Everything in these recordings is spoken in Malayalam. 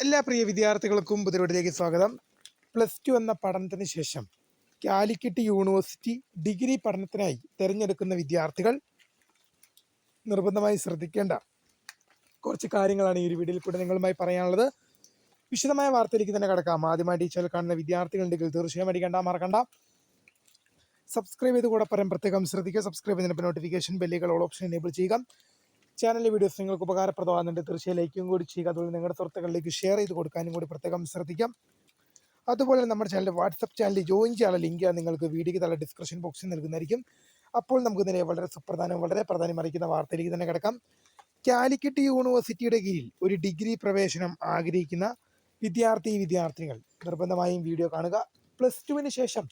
എല്ലാ പ്രിയ വിദ്യാർത്ഥികൾക്കും പുതിയവട്ടിലേക്ക് സ്വാഗതം. പ്ലസ് ടു എന്ന പഠനത്തിന് ശേഷം കാലിക്കറ്റ് യൂണിവേഴ്സിറ്റി ഡിഗ്രി പഠനത്തിനായി തിരഞ്ഞെടുക്കുന്ന വിദ്യാർത്ഥികൾ നിർബന്ധമായി ശ്രദ്ധിക്കേണ്ട കുറച്ച് കാര്യങ്ങളാണ് ഈ ഒരു വീഡിയോയിൽ കൂടെ നിങ്ങളുമായി പറയാനുള്ളത്. വിശദമായ വാർത്തയിലേക്ക് തന്നെ കിടക്കാം. ആദ്യമായി ടീച്ചറിൽ കാണുന്ന വിദ്യാർത്ഥികളുണ്ടെങ്കിൽ തീർച്ചയായും അടിക്കണ്ട മറക്കണ്ട. സബ്സ്ക്രൈബ് ചെയ്ത് കൂടെ പറയാൻ പ്രത്യേകം ശ്രദ്ധിക്കുക. സബ്സ്ക്രൈബ് ചെയ്തിട്ട് നോട്ടിഫിക്കേഷൻ ബെല്ലുകൾ ഓൾ ഓപ്ഷൻ എനേബിൾ ചെയ്യുക. ചാനലിലെ വീഡിയോസ് നിങ്ങൾക്ക് ഉപകാരപ്രദമാകുന്നുണ്ട്. തീർച്ചയായും ലൈക്കും കൂടി ചെയ്യുക. അതുപോലെ നിങ്ങളുടെ സുഹൃത്തുക്കളിലേക്ക് ഷെയർ ചെയ്ത് കൊടുക്കാനും കൂടി പ്രത്യേകം ശ്രദ്ധിക്കാം. അതുപോലെ നമ്മുടെ ചാനലിന്റെ വാട്സപ്പ് ചാനലിൽ ജോയിൻ ചെയ്യാനുള്ള ലിങ്ക് നിങ്ങൾക്ക് വീഡിയോയ്ക്ക് തല ഡിസ്ക്രിപ്ഷൻ ബോക്സിൽ നൽകുന്നതായിരിക്കും. അപ്പോൾ നമുക്ക് ഇതിനെ വളരെ സുപ്രധാനം വളരെ പ്രധാനം അറിയിക്കുന്ന വാർത്തയിലേക്ക് തന്നെ കിടക്കാം. കാലിക്കറ്റ് യൂണിവേഴ്സിറ്റിയുടെ കീഴിൽ ഒരു ഡിഗ്രി പ്രവേശനം ആഗ്രഹിക്കുന്ന വിദ്യാർത്ഥി വിദ്യാർത്ഥിനികൾ. നിർബന്ധമായും വീഡിയോ കാണുക. പ്ലസ് ടുവിന് ശേഷം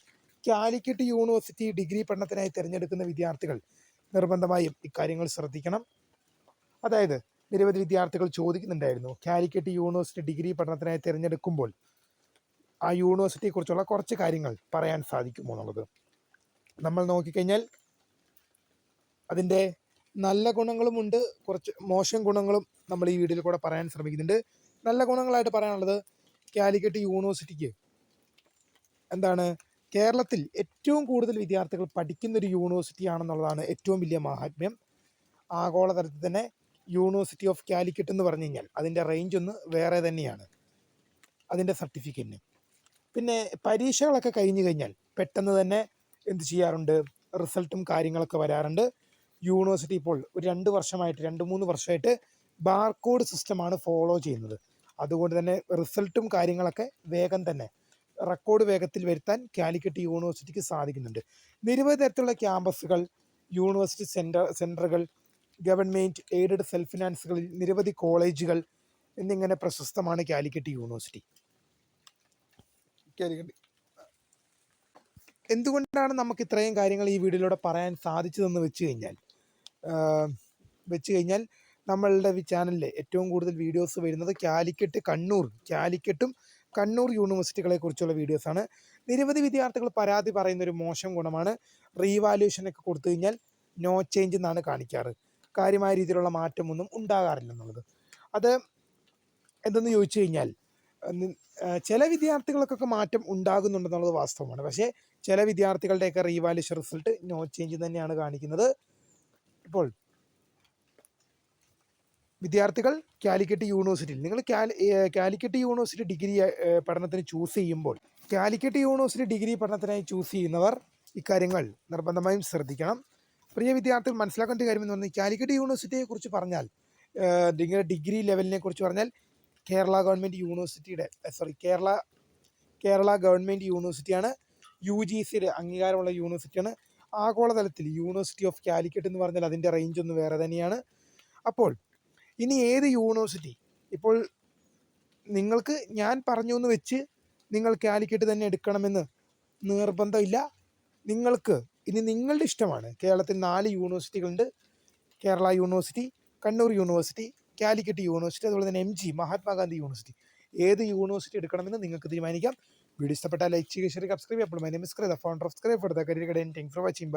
കാലിക്കറ്റ് യൂണിവേഴ്സിറ്റി ഡിഗ്രി പഠനത്തിനായി തിരഞ്ഞെടുക്കുന്ന വിദ്യാർത്ഥികൾ. നിർബന്ധമായും ഇക്കാര്യങ്ങൾ ശ്രദ്ധിക്കണം. അതായത് നിരവധി വിദ്യാർത്ഥികൾ ചോദിക്കുന്നുണ്ടായിരുന്നു. കാലിക്കറ്റ് യൂണിവേഴ്സിറ്റി ഡിഗ്രി പഠനത്തിനായി തിരഞ്ഞെടുക്കുമ്പോൾ ആ യൂണിവേഴ്സിറ്റിയെക്കുറിച്ചുള്ള കുറച്ച് കാര്യങ്ങൾ പറയാൻ സാധിക്കുമോ എന്നുള്ളത്. നമ്മൾ നോക്കിക്കഴിഞ്ഞാൽ അതിന്റെ നല്ല ഗുണങ്ങളുമുണ്ട് കുറച്ച് മോശം ഗുണങ്ങളും നമ്മൾ ഈ വീഡിയോയിൽ കൂടെ പറയാൻ ശ്രമിക്കുന്നുണ്ട്. നല്ല ഗുണങ്ങളായിട്ട് പറയാനുള്ളത് കാലിക്കറ്റ് യൂണിവേഴ്സിറ്റിക്ക് എന്താണ് കേരളത്തിൽ ഏറ്റവും കൂടുതൽ വിദ്യാർത്ഥികൾ പഠിക്കുന്ന ഒരു യൂണിവേഴ്സിറ്റി ആണെന്നുള്ളതാണ് ഏറ്റവും വലിയ മാഹാത്മ്യം. ആഗോളതലത്തിൽ തന്നെ യൂണിവേഴ്സിറ്റി ഓഫ് കാലിക്കറ്റ് എന്ന് പറഞ്ഞു കഴിഞ്ഞാൽ അതിന്റെ റേഞ്ച് ഒന്ന് വേറെ തന്നെയാണ്. അതിന്റെ സർട്ടിഫിക്കറ്റിന് പിന്നെ പരീക്ഷകളൊക്കെ കഴിഞ്ഞു കഴിഞ്ഞാൽ പെട്ടെന്ന് തന്നെ എന്ത് ചെയ്യാറുണ്ട്? റിസൾട്ടും കാര്യങ്ങളൊക്കെ വരാറുണ്ട്. യൂണിവേഴ്സിറ്റി ഇപ്പോൾ ഒരു രണ്ട് വർഷമായിട്ട് രണ്ട് മൂന്ന് വർഷമായിട്ട് ബാർകോഡ് സിസ്റ്റമാണ് ഫോളോ ചെയ്യുന്നത്. അതുകൊണ്ട് തന്നെ റിസൾട്ടും കാര്യങ്ങളൊക്കെ വേഗം തന്നെ റെക്കോർഡ് വേഗത്തിൽ വരുത്താൻ കാലിക്കറ്റ് യൂണിവേഴ്സിറ്റിക്ക് സാധിക്കുന്നുണ്ട്. നിരവധി തരത്തിലുള്ള ക്യാമ്പസുകൾ യൂണിവേഴ്സിറ്റി സെന്റർ സെന്ററുകൾ ഗവൺമെന്റ് എയ്ഡഡ് സെൽഫ് ഫിനാൻസുകളിൽ നിരവധി കോളേജുകൾ എന്നിങ്ങനെ പ്രശസ്തമാണ് കാലിക്കറ്റ് യൂണിവേഴ്സിറ്റി. എന്തുകൊണ്ടാണ് നമുക്ക് ഇത്രയും കാര്യങ്ങൾ ഈ വീഡിയോയിലൂടെ പറയാൻ സാധിച്ചതെന്ന് വെച്ച് കഴിഞ്ഞാൽ വെച്ച് കഴിഞ്ഞാൽ നമ്മളുടെ ചാനലിൽ ഏറ്റവും കൂടുതൽ വീഡിയോസ് വരുന്നത് കാലിക്കറ്റ് കണ്ണൂർ കാലിക്കറ്റും കണ്ണൂർ യൂണിവേഴ്സിറ്റികളെ കുറിച്ചുള്ള വീഡിയോസാണ് നിരവധി വിദ്യാർത്ഥികൾ പരാതി പറയുന്ന ഒരു മോശം ഗുണമാണ്. റീവാലുവേഷനൊക്കെ കൊടുത്തു കഴിഞ്ഞാൽ നോ ചേഞ്ച് എന്നാണ് കാണിക്കാറ്. കാര്യമായ രീതിയിലുള്ള മാറ്റമൊന്നും ഉണ്ടാകാറില്ല എന്നുള്ളത് അത് എന്തെന്ന് ചോദിച്ചു കഴിഞ്ഞാൽ ചില വിദ്യാർത്ഥികൾക്കൊക്കെ മാറ്റം ഉണ്ടാകുന്നുണ്ടെന്നുള്ളത് വാസ്തവമാണ്. പക്ഷേ ചില വിദ്യാർത്ഥികളുടെയൊക്കെ റീവാലുവേഷൻ റിസൾട്ട് നോ ചേഞ്ച് തന്നെയാണ് കാണിക്കുന്നത്. ഇപ്പോൾ വിദ്യാർത്ഥികൾ കാലിക്കറ്റ് യൂണിവേഴ്സിറ്റിയിൽ നിങ്ങൾ കാലി കാലിക്കറ്റ് യൂണിവേഴ്സിറ്റി ഡിഗ്രി പഠനത്തിന് ചൂസ് ചെയ്യുമ്പോൾ കാലിക്കറ്റ് യൂണിവേഴ്സിറ്റി ഡിഗ്രി പഠനത്തിനായി ചൂസ് ചെയ്യുന്നവർ ഇക്കാര്യങ്ങൾ നിർബന്ധമായും ശ്രദ്ധിക്കണം. പ്രിയ വിദ്യാർത്ഥികൾ മനസ്സിലാക്കേണ്ട കാര്യം എന്ന് പറഞ്ഞാൽ കാലിക്കറ്റ് യൂണിവേഴ്സിറ്റിയെ കുറിച്ച് പറഞ്ഞാൽ നിങ്ങളുടെ ഡിഗ്രി ലെവലിനെ കുറിച്ച് പറഞ്ഞാൽ കേരള ഗവൺമെന്റ് യൂണിവേഴ്സിറ്റിയുടെ സോറി കേരള കേരള ഗവൺമെന്റ് യൂണിവേഴ്സിറ്റിയാണ് യു ജി സിയുടെ അംഗീകാരമുള്ള യൂണിവേഴ്സിറ്റിയാണ്. ആഗോളതലത്തിൽ യൂണിവേഴ്സിറ്റി ഓഫ് കാലിക്കറ്റ് എന്ന് പറഞ്ഞാൽ അതിന്റെ റേഞ്ച് ഒന്ന് വേറെ തന്നെയാണ്. അപ്പോൾ ഇനി ഏത് യൂണിവേഴ്സിറ്റി? ഇപ്പോൾ നിങ്ങൾക്ക് ഞാൻ പറഞ്ഞു എന്ന് വെച്ച് നിങ്ങൾ കാലിക്കറ്റ് തന്നെ എടുക്കണമെന്ന് നിർബന്ധമില്ല. നിങ്ങൾക്ക് ഇനി നിങ്ങളുടെ ഇഷ്ടമാണ്. കേരളത്തിൽ നാല് യൂണിവേഴ്സിറ്റികളുണ്ട്. Kerala university Kannur university Calicut university അതുപോലെ തന്നെ എം ജി മഹാത്മാഗാന്ധി യൂണിവേഴ്സിറ്റി. ഏത് യൂണിവേഴ്സിറ്റി എടുക്കണമെന്ന് നിങ്ങൾക്ക് തീരുമാനിക്കാം. വീഡിയോ ഇഷ്ടപ്പെട്ടാൽ ലൈക്ക് ചെയ്യുക ഷെയർ സബ്സ്ക്രൈബ് അപ്പോൾ my name is cry the founder of scribe for the career guide thank for watching.